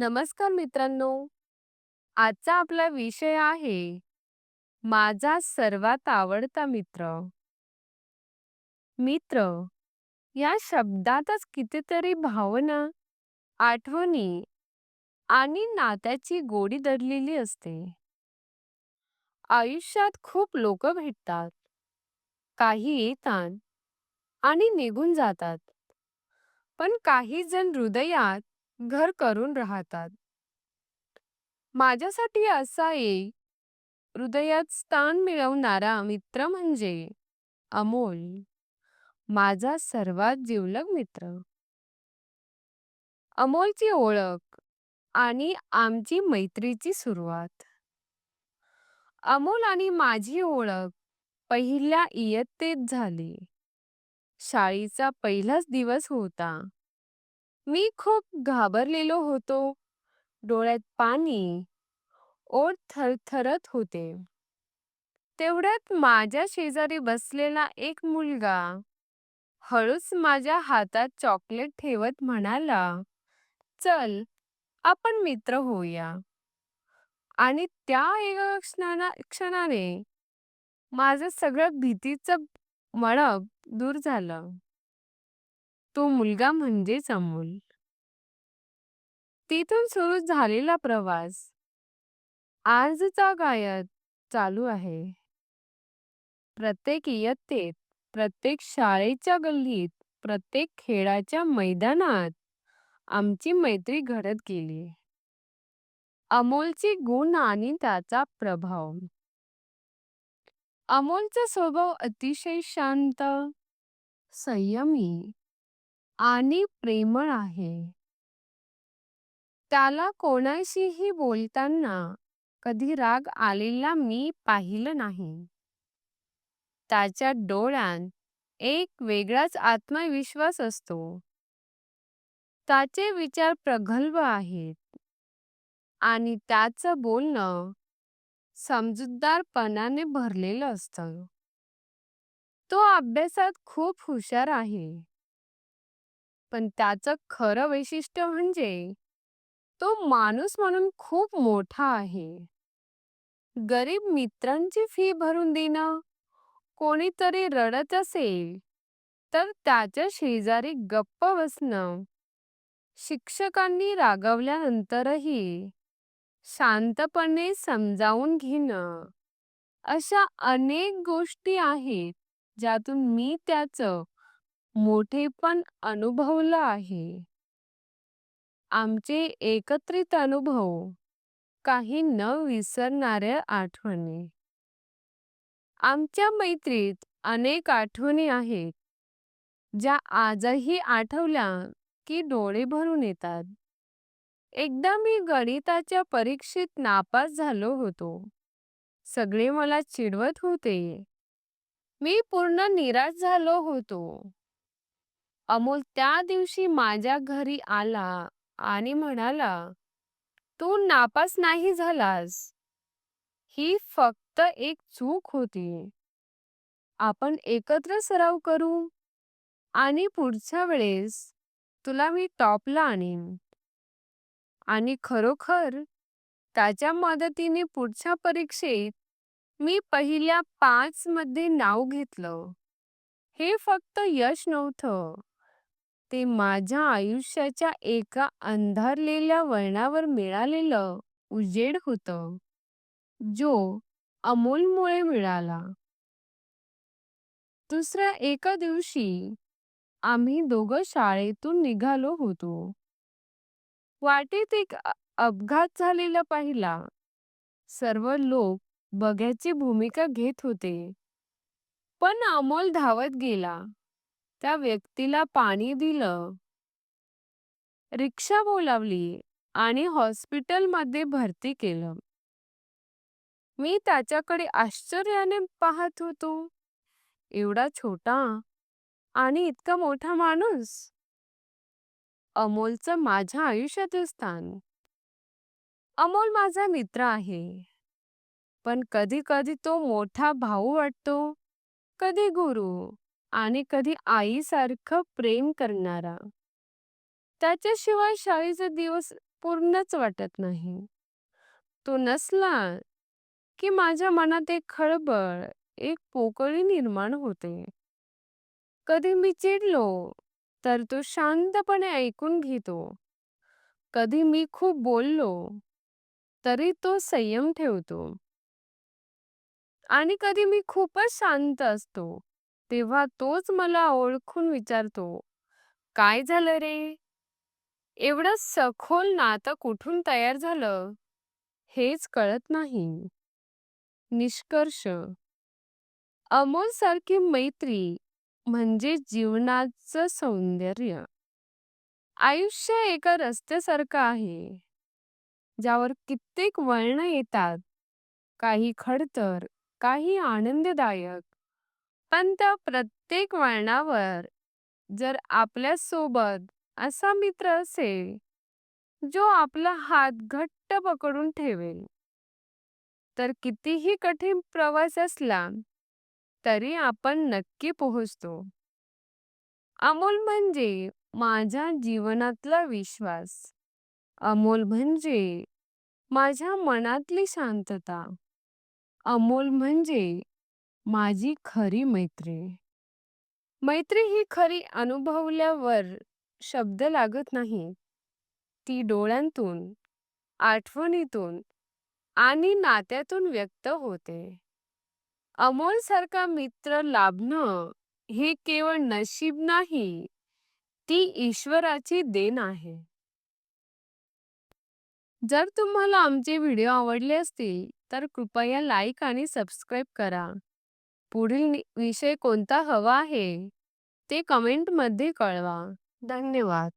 नमस्कार मित्रांनो. आजचा आपला विषय आहे माझा सर्वात आवडता मित्र. मित्र या शब्दातच कितीतरी भावना आठवणी आणि नात्याची गोडी दडलेली असते. आयुष्यात खूप लोक भेटतात. काही येतात आणि निघून जातात. पण काही जण हृदयात घर करून राहतात. माझ्यासाठी असा एक हृदयात स्थान मिळवणारा मित्र म्हणजे अमोल माझा सर्वात जिवलग मित्र. अमोलची ओळख आणि आमची मैत्रीची सुरुवात. अमोल आणि माझी ओळख पहिल्या इयत्तेत झाली. शाळेचा पहिलाच दिवस होता. मी खूप घाबरलेलो होतो. डोळ्यात पाणी ओठ थरथरत होते. तेवढ्यात माझ्या शेजारी बसलेला एक मुलगा हळूच माझ्या हातात चॉकलेट ठेवत म्हणाला चल आपण मित्र होऊया. आणि त्या एका क्षणा क्षणाने माझं सगळं भीतीचं मळब दूर झालं. तो मुलगा म्हणजेच अमोल. तिथून सुरू झालेला प्रवास. आजचा गायत चालू आहे. प्रत्येक इयत्तेत प्रत्येक शाळेच्या गल्लीत प्रत्येक खेळाच्या मैदानात आमची मैत्री घडत गेली. अमोलचे गुण आणि त्याचा प्रभाव. अमोलचा स्वभाव अतिशय शांत संयमी आणि प्रेमळ आहे. त्याला कोणाशीही बोलताना कधी राग आलेला मी पाहिलं नाही. त्याच्या डोळ्यात एक वेगळाच आत्मविश्वास असतो. त्याचे विचार प्रगल्भ आहेत. आणि त्याचं बोलणं समजूतदारपणाने भरलेलं असतं. तो अभ्यासात खूप हुशार आहे. पण त्याचं खरं वैशिष्ट्य म्हणजे तो माणूस म्हणून खूप मोठा आहे. गरीब मित्रांची फी भरून देणं कोणीतरी रडत असेल तर त्याच्या शेजारी गप्प बसणं शिक्षकांनी रागवल्यानंतरही शांतपणे समजावून घेणं अशा अनेक गोष्टी आहेत ज्यातून मी त्याचं मोठेपण अनुभवलं आहे. आमचे एकत्रित अनुभव काही न विसरणाऱ्या आठवणी. आमच्या मैत्रीत अनेक आठवणी आहेत ज्या आजही आठवल्या की डोळे भरून येतात. एकदा मी गणिताच्या परीक्षेत नापास झालो होतो. सगळे मला चिडवत होते. मी पूर्ण निराश झालो होतो. अमोल त्या दिवशी माझ्या घरी आला आणि म्हणाला तू नापास नाही झालास. ही फक्त एक चूक होती. आपण एकत्र सराव करू आणि पुढच्या वेळेस तुला मी टॉपला आणीन. आणि खरोखर त्याच्या मदतीने पुढच्या परीक्षेत मी पहिल्या पाच मध्ये नाव घेतलं. हे फक्त यश नव्हतं. ते माझ्या आयुष्याच्या एका अंधारलेल्या वळणावर मिळालेलं उजेड होतं जो अमोलमुळे मिळाला. दुसऱ्या एका दिवशी आम्ही दोघं शाळेतून निघालो होतो. वाटेत एक अपघात झालेला पाहिला. सर्व लोक बघ्याची भूमिका घेत होते. पण अमोल धावत गेला. त्या व्यक्तीला पाणी दिलं. रिक्षा बोलावली आणि हॉस्पिटलमध्ये भरती केलं. मी त्याच्याकडे आश्चर्याने पाहत होतो. एवढा छोटा आणि इतका मोठा माणूस. अमोलचं माझ्या आयुष्यातील स्थान. अमोल माझा मित्र आहे. पण कधी कधी तो मोठा भाऊ वाटतो कधी गुरु. आणि कधी आईसारखं प्रेम करणारा त्याच्याशिवाय शाळेचे दिवस पूर्णच वाटत नाही. तो नसला की माझ्या मनात एक खळबळ, एक पोकळी निर्माण होते. कधी मी चिडलो, तर तो शांतपणे ऐकून घेतो. कधी मी खूप बोललो, तरी तो संयम ठेवतो. आणि कधी मी खूपच शांत असतो, तेव्हा तोच मला ओळखून विचारतो, "काय झालं रे?" एवढं सखोल नातं कुठून तयार झालं, हेच कळत नाही. निष्कर्ष अमोलसारखी मैत्री म्हणजे जीवनाचं सौंदर्य. आयुष्य एका रस्त्यासारखं आहे, ज्यावर कित्येक वळणं येतात. काही खडतर, काही आनंददायक. पण त्या प्रत्येक वळणावर जर आपल्यासोबत असा मित्र असेल, जो आपला हात घट्ट पकडून ठेवेल, तर कितीही कठीण प्रवास असला, तरी आपण नक्की पोहोचतो. अमोल म्हणजे माझ्या जीवनातला विश्वास. अमोल म्हणजे माझ्या मनातली शांतता. अमोल म्हणजे माझी खरी मैत्री. मैत्री ही खरी अनुभवल्यावर शब्द लागत नाही. ती डोळ्यांतून, आठवणीतून आणि नात्यातून व्यक्त होते. अमोलसारखा मित्र लाभणं हे केवळ नशीब नाही, ती ईश्वराची देण आहे. जर तुम्हाला आमचे व्हिडिओ आवडले असतील, तर कृपया लाईक आणि सबस्क्राईब करा. पुढील नि- विषय कोणता हवा आहे ते कमेंटमध्ये कळवा. धन्यवाद.